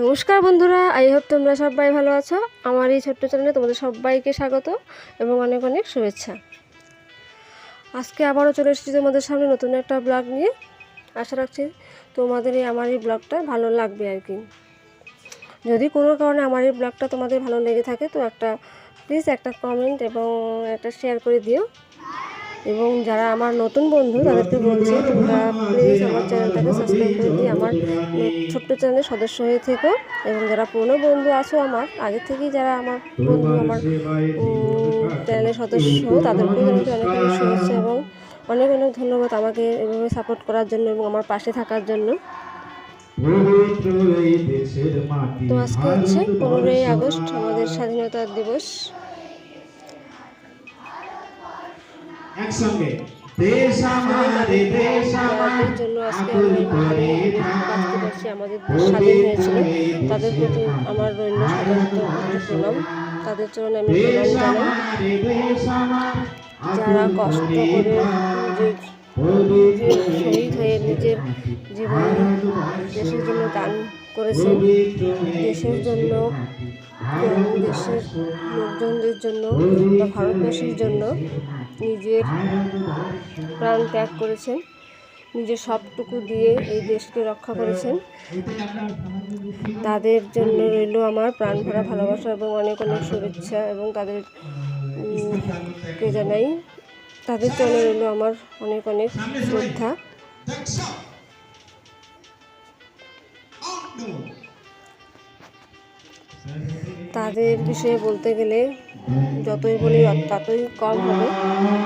নমস্কার বন্ধুরা I hope তোমরা সবাই ভালো আছো। আমার এই ছোট্ট চ্যানেলে তোমাদের সবাইকে স্বাগত এবং অনেক অনেক শুভেচ্ছা। আজকে আবারও চলে এসেছি তোমাদের সামনে নতুন একটা ব্লগ নিয়ে। আশা রাখছি তোমাদের এই আমার এই ব্লগটা ভালো লাগবে আর কি। যদি কোনো কারণে আমার এই ব্লগটা তোমাদের ভালো লেগে থাকে, তো একটা প্লিজ একটা কমেন্ট এবং একটা শেয়ার করে দিও। এবং যারা আমার নতুন বন্ধু, তাদেরকে বলছি তোমরা প্লিজ আমার চ্যানেলটাকে সাবস্ক্রাইব করে দিয়ে আমার ছোট্ট চ্যানেলের সদস্য হয়ে থেকো। এবং যারা পুরনো বন্ধু আছো আমার, আগে থেকেই যারা আমার বন্ধু, আমার চ্যানেলের সদস্য, তাদেরকেও অনেক অনেক শুভেচ্ছা এবং অনেক অনেক ধন্যবাদ আমাকে এভাবে সাপোর্ট করার জন্য এবং আমার পাশে থাকার জন্য। তো আজকে হচ্ছে পনেরোই আগস্ট, আমাদের স্বাধীনতা দিবস। একসঙ্গে। দেশ আমারে দেশ আমার জন্য আজকে আমি ভালো আমাদের স্বাধীন হয়েছিল তাদের প্রতি আমার রইল প্রণাম। তাদের চরণে আমি প্রণাম জানাই। যারা কষ্ট করে শহীদ হয়ে নিজের জীবন দেশের জন্য দান করেছেন। দেশের জন্য দেশের লোকজনদের জন্য বা ভারতবাসীর জন্য নিজের প্রাণ ত্যাগ করেছেন, নিজের সবটুকু দিয়ে এই দেশকে রক্ষা করেছেন। তাদের জন্য রইল আমার প্রাণ ভরা ভালোবাসা এবং অনেক অনেক শুভেচ্ছা এবং তাদের কে জানাই, তাদের জন্য রইল আমার অনেক অনেক শ্রদ্ধা। তাদের বিষয়ে বলতে গেলে যতই বলি ততই কম হবে।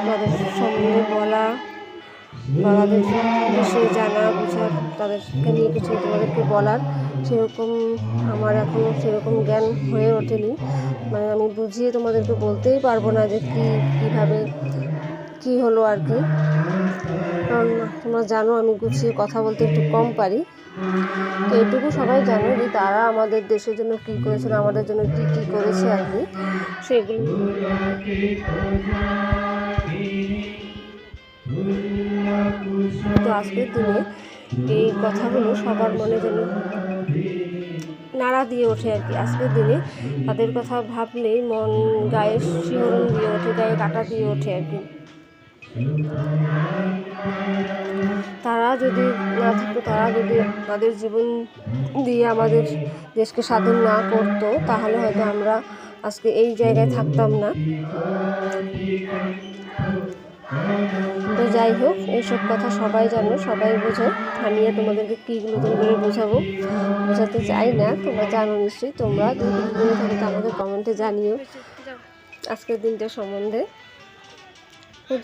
তাদের সম্বন্ধে বলা বা তাদের বিষয়ে জানা বোঝার তাদেরকে নিয়ে কিছু তোমাদেরকে বলার সেরকম আমার এখনও সেরকম জ্ঞান হয়ে ওঠেনি। মানে আমি বুঝিয়ে তোমাদেরকে বলতেই পারব না যে কী, কীভাবে, কী হলো আর কি। কারণ তোমরা জানো আমি গুছিয়ে কথা বলতে একটু কম পারি। তো এটুকু সবাই জানে যে তারা আমাদের দেশের জন্য কী করেছিল, আমাদের জন্য কী কী করেছে আর কি। সেগুলো তো আজকের দিনে এই কথাগুলো সবার মনে যেন নাড়া দিয়ে ওঠে আর কি। আজকের দিনে তাদের কথা ভাবলেই মন গায়ে শিহরণ দিয়ে ওঠে, গায়ে কাটা দিয়ে ওঠে আর কি। তারা যদি না থাকতো, তারা যদি তাদের জীবন দিয়ে আমাদের দেশকে স্বাধীন না করতো, তাহলে হয়তো আমরা আজকে এই জায়গায় থাকতাম না। তো যাই হোক, এইসব কথা সবাই জানো, সবাই বোঝো। আমি আর তোমাদেরকে কী নতুন করে বোঝাবো, বোঝাতে চাই না, তোমরা জানো নিশ্চয়ই। তোমরা যদি বুঝে থাকো তো কমেন্টে জানিও। আজকের দিনটা সম্বন্ধে।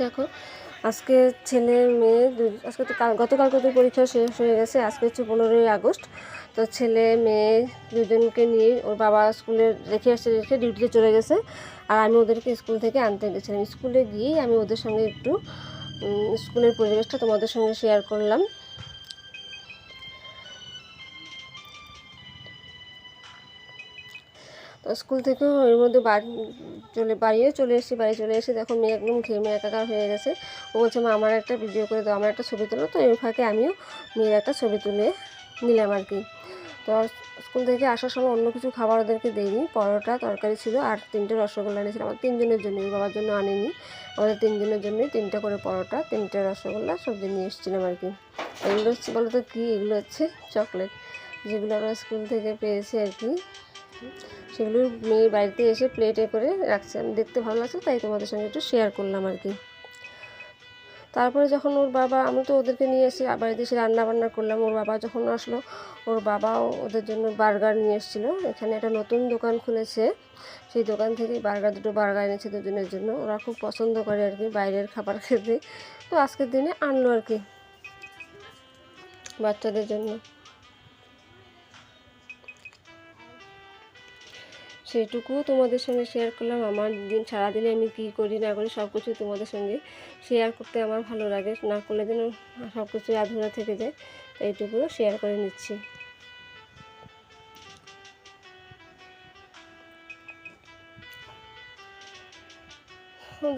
দেখো, আজকে ছেলে মেয়ে আজকে তো কাল, গতকালকে তো পরীক্ষা শেষ হয়ে গেছে, আজকে হচ্ছে পনেরোই আগস্ট। তো ছেলে মেয়ে দুজনকে নিয়ে ওর বাবা স্কুলে রেখে আসছে রেখে ডিউটিতে চলে গেছে, আর আমি ওদেরকে স্কুল থেকে আনতে গেছিলাম। স্কুলে গিয়েই আমি ওদের সঙ্গে একটু স্কুলের পরিবেশটা তোমাদের সঙ্গে শেয়ার করলাম। স্কুল থেকেও এর মধ্যে বাড়ি চলে বাড়িও চলে এসেছি বাড়ি চলে এসে দেখো মেয়ে একদম ঘেমে একাকার হয়ে গেছে। ও বলছে, মা, আমার একটা ভিডিও করে দাও, আমার একটা ছবি তোলো। তো এই ফাঁকে আমিও মেয়ের একটা ছবি তুলে নিলাম আর কি। তো স্কুল থেকে আসার সময় অন্য কিছু খাবার ওদেরকে দেয়নি পরোটা, তরকারি ছিল আর তিনটে রসগোল্লা এনেছিল আমার তিনজনের জন্য ওর বাবার জন্য আনেনি। আমাদের তিনজনের জন্যই তিনটে করে পরোটা, তিনটে রসগোল্লা সবজি নিয়ে এসেছিলাম আর কি। এগুলো হচ্ছে বলো তো কী? এগুলো হচ্ছে চকলেট যেগুলো আমরা স্কুল থেকে পেয়েছি আর কি। সেগুলো মেয়ে বাড়িতে এসে প্লেটে করে রাখছে। দেখতে ভালো লাগছে, তাই তোমাদের সঙ্গে একটু শেয়ার করলাম আর কি। তারপরে যখন ওর বাবা, আমি তো ওদেরকে নিয়ে এসে বাড়িতে এসে রান্না বান্না করলাম। ওর বাবা যখন আসলো, ওর বাবাও ওদের জন্য বার্গার নিয়ে এসেছিল। এখানে একটা নতুন দোকান খুলেছে। সেই দোকান থেকেই বার্গার, দুটো বার্গার এনেছে দুজনের জন্য। ওরা খুব পছন্দ করে আর কি বাইরের খাবার খেতে। তো আজকের দিনে আনলো আর কি বাচ্চাদের জন্য। সেটুকু তোমাদের সঙ্গে শেয়ার করলাম। আমার দিন সারাদিনে আমি কী করি না করি সব কিছু তোমাদের সঙ্গে শেয়ার করতে আমার ভালো লাগে। না করলে যেন সব কিছু আধুরা থেকে যায়, এইটুকু শেয়ার করে নিচ্ছি।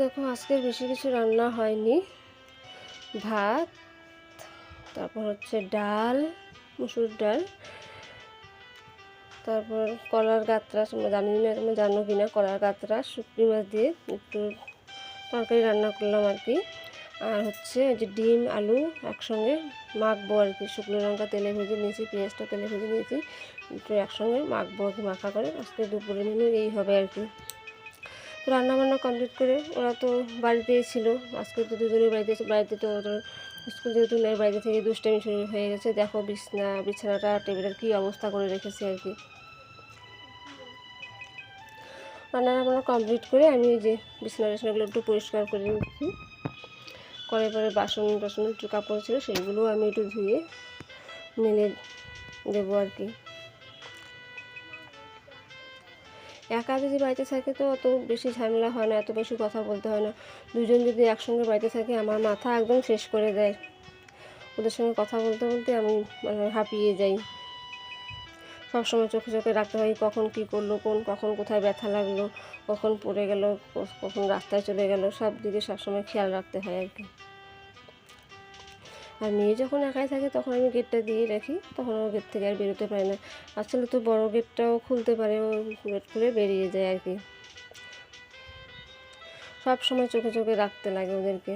দেখো, আজকে বেশি কিছু রান্না হয়নি। ভাত, তারপর হচ্ছে ডাল, মুসুর ডাল তারপর কলার গাত্রা জানি না তোমরা জানো কি না কলার গাত্রা, শুকনি মাছ দিয়ে একটু তরকারি রান্না করলাম আর কি। আর হচ্ছে যে ডিম, আলু একসঙ্গে মাখবো আর কি। শুকনো লঙ্কা তেলে ভেজে নিয়েছি, পেঁয়াজটা তেলে ভেজে নিয়েছি, একটু একসঙ্গে মাখবো আর কি, মাখা করে আজকে দুপুরে মেনু এই হবে আর কি। রান্না বান্না কমপ্লিট করে ওরা তো বাড়িতেই ছিল। আজকে তো দুজনের বাড়িতে বাড়িতে তো ওদের স্কুল যেহেতু নেই, বাড়িতে থেকে দুষ্টামি শুরু হয়ে গেছে। দেখো বিছনা, বিছানাটা, টেবিলের কী অবস্থা করে রেখেছে আর কি। রান্না বান্না কমপ্লিট করে আমি এই যে বিছানা টিছনাগুলো একটু পরিষ্কার করে নিচ্ছি। করে পরে বাসন টাসন একটু কাপড় ছিল সেইগুলোও আমি একটু ধুয়ে মেলে দেবো আর কি। একা যদি বাড়িতে থাকে তো অত বেশি ঝামেলা হয় না, এত বেশি কথা বলতে হয় না। দুজন যদি একসঙ্গে বাড়িতে থাকে, আমার মাথা একদম শেষ করে দেয়। ওদের সঙ্গে কথা বলতে বলতে আমি মানে হাঁপিয়ে যাই। সবসময় চোখে চোখে রাখতে হয়, কখন কী করল, কোন, কখন কোথায় ব্যথা লাগল, কখন পড়ে গেল কখন রাস্তায় চলে গেল, সব দিকে সবসময় খেয়াল রাখতে হয় আর কি। আর মেয়ে যখন একাই থাকে তখন আমি গেটটা দিয়ে রাখি, তখন ও গেট থেকে আর বেরোতে পারে না। আসলে তো বড় গেটটাও খুলতে পারে, ও গেট খুলে বেরিয়ে যায় আর কি। সব সময় চোখে চোখে রাখতে লাগে ওদেরকে।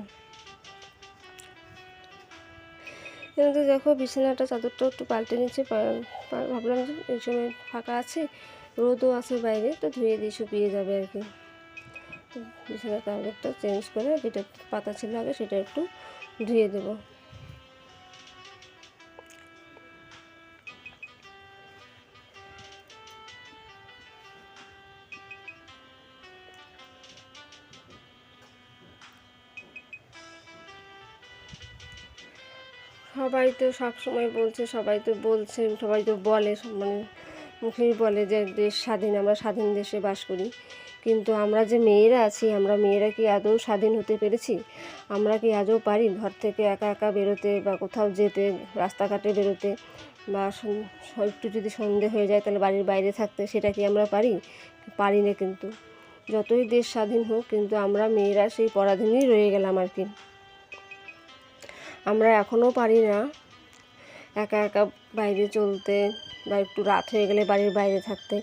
কিন্তু দেখো বিছানাটা চাদরটা একটু পাল্টে নিচ্ছে ভাবলাম যে এই সময় ফাঁকা আছে, রোদও আছে বাইরে, তো ধুয়ে দিয়ে শুকিয়ে যাবে আর কি। বিছানার চাদরটা চেঞ্জ করে যেটা পাতা ছিল আগে সেটা একটু ধুয়ে দেবো। সবাই তো সব সময় বলছে, সবাই তো বলছে, সবাই তো বলে মানে মুখেই বলে যে দেশ স্বাধীন, আমরা স্বাধীন দেশে বাস করি। কিন্তু আমরা যে মেয়েরা আছি, আমরা মেয়েরা কি আদৌ স্বাধীন হতে পেরেছি? আমরা কি আজও পারি ঘর থেকে একা একা বেরোতে বা কোথাও যেতে, রাস্তাঘাটে বেরোতে? বা একটু যদি সন্ধে হয়ে যায় তাহলে বাড়ির বাইরে থাকতে, সেটা কি আমরা পারি? পারি না কিন্তু। যতই দেশ স্বাধীন হোক, কিন্তু আমরা মেয়েরা সেই পরাধীনই রয়ে গেলাম আর কি। আমরা এখনও পারি না। একা একা বাইরে চলতে, বা একটু রাত হয়ে গেলে বাড়ির বাইরে থাকতে।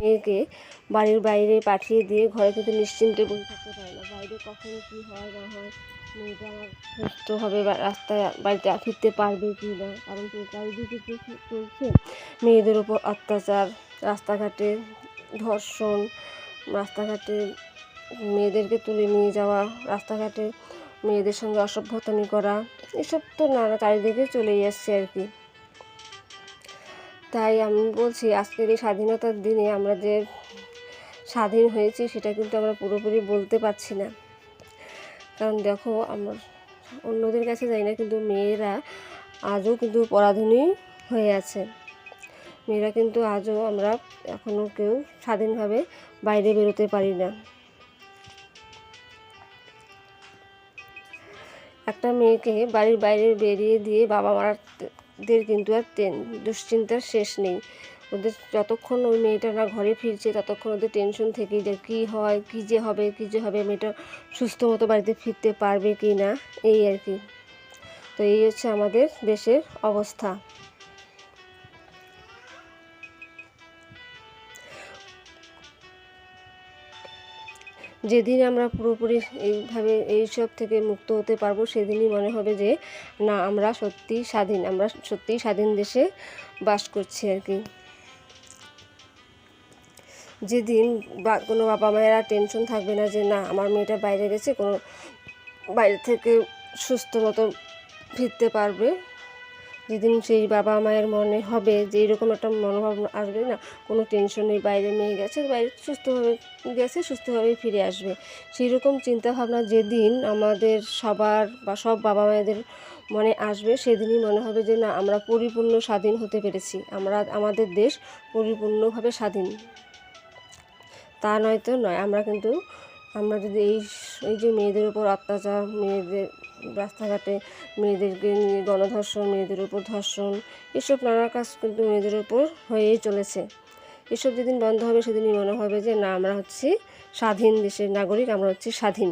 মেয়েকে বাড়ির বাইরে পাঠিয়ে দিয়ে ঘরে কিন্তু নিশ্চিন্তে বসে থাকতে পারে না। বাইরে কখন কী হয় না হয় মেয়েটা সুস্থ হবে, বা রাস্তায় বাড়িতে ফিরতে পারবে কি না? কারণ চারিদিকে চলছে। মেয়েদের ওপর অত্যাচার। রাস্তাঘাটে ধর্ষণ, রাস্তাঘাটে মেয়েদেরকে তুলে নিয়ে যাওয়া, রাস্তাঘাটে মেয়েদের সঙ্গে অসভ্যতামি করা, এসব তো নানা চারিদিকে চলেই আসছে আর কি। তাই আমি বলছি, আজকের এই স্বাধীনতার দিনে আমরা যে স্বাধীন হয়েছি, সেটা কিন্তু আমরা পুরোপুরি বলতে পারছি না। কারণ দেখো, আমরা অন্যদের কাছে যাই না, কিন্তু মেয়েরা আজও কিন্তু পরাধীনই হয়ে আছে। মেয়েরা কিন্তু আজও আমরা এখনও কেউ স্বাধীনভাবে বাইরে বেরোতে পারি না। একটা মেয়েকে বাড়ির বাইরে বেরিয়ে দিয়ে বাবা মারাদের কিন্তু আর দুশ্চিন্তার শেষ নেই। ওদের যতক্ষণ ওই মেয়েটা না ঘরে ফিরছে, ততক্ষণ ওদের টেনশন থেকেই যায়, কী হয়, কী যে হবে, কী যে হবে, মেয়েটা সুস্থ মতো বাড়িতে ফিরতে পারবে কি না, এই আর কি। তো এই হচ্ছে আমাদের দেশের অবস্থা। যেদিন আমরা পুরোপুরি এইভাবে এইসব থেকে মুক্ত হতে পারব, সেদিনই মনে হবে যে, না, আমরা সত্যিই স্বাধীন, আমরা সত্যিই স্বাধীন দেশে বাস করছি আর কি। যেদিন বা, কোনো বাবা মায়েরা টেনশন থাকবে না যে, না, আমার মেয়েটা বাইরে গেছে, কোনো বাইরে থেকে সুস্থ মতো ফিরতে পারবে। যেদিন সেই বাবা মায়ের মনে হবে যে এরকম একটা মনোভাব আসবে না, কোনো টেনশন নেই, বাইরে মেয়ে গেছে, বাইরে সুস্থভাবে গেছে সুস্থভাবেই ফিরে আসবে। সেই রকম চিন্তাভাবনা যেদিন আমাদের সবার বা সব বাবা মায়েদের মনে আসবে, সেদিনই মনে হবে যে না, আমরা পরিপূর্ণ স্বাধীন হতে পেরেছি। আমরা, আমাদের দেশ পরিপূর্ণভাবে স্বাধীন। তা নয়তো নয়, আমরা কিন্তু, আমরা যদি এই এই যে মেয়েদের উপর অত্যাচার, মেয়েদের রাস্তাঘাটে মেয়েদেরকে নিয়ে গণধর্ষণ, মেয়েদের উপর ধর্ষণ, এসব নানা কাজ কিন্তু মেয়েদের উপর হয়েই চলেছে। এসব যেদিন বন্ধ হবে, সেদিনই মনে হবে যে, না, আমরা হচ্ছি স্বাধীন দেশের নাগরিক, আমরা হচ্ছি স্বাধীন।